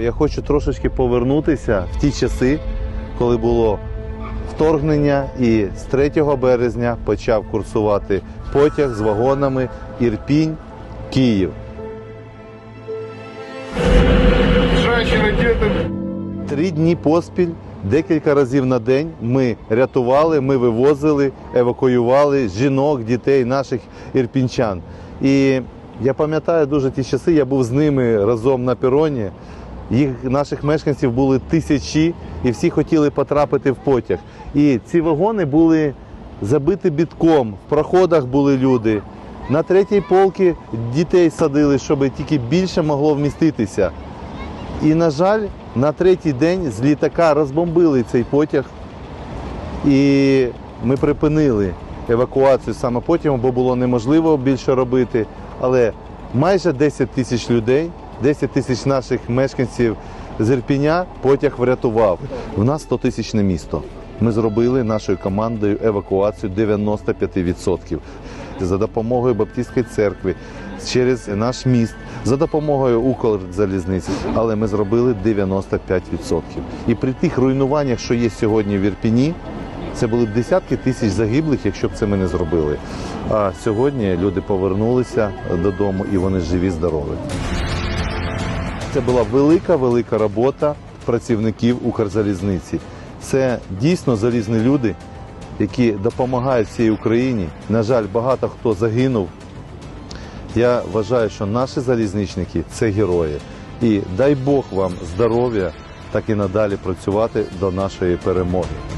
Я хочу трошечки повернутися в ті часи, коли було вторгнення, і з 3 березня почав курсувати потяг з вагонами Ірпінь, Київ. Три дні поспіль, декілька разів на день ми рятували, ми вивозили, евакуювали жінок, дітей, наших ірпінчан. І я пам'ятаю дуже ті часи, я був з ними разом на пероні. Їх наших мешканців були тисячі, і всі хотіли потрапити в потяг. І ці вагони були забиті бітком, в проходах були люди. На третій полки дітей садили, щоб тільки більше могло вміститися. І, на жаль, на третій день з літака розбомбили цей потяг. І ми припинили евакуацію саме потягом, бо було неможливо більше робити. Але майже 10 тисяч людей, 10 тисяч наших мешканців з Ірпіня потяг врятував. У нас 100 тисячне місто. Ми зробили нашою командою евакуацію 95%. За допомогою Баптистської церкви, через наш міст, за допомогою Укрзалізниці. Але ми зробили 95%. І при тих руйнуваннях, що є сьогодні в Ірпіні, це були б десятки тисяч загиблих, якщо б це ми не зробили. А сьогодні люди повернулися додому і вони живі, здорові. Це була велика, велика робота працівників Укрзалізниці. Це дійсно залізні люди, які допомагають всій Україні. На жаль, багато хто загинув. Я вважаю, що наші залізничники це герої. І дай Бог вам здоров'я, так і надалі працювати до нашої перемоги.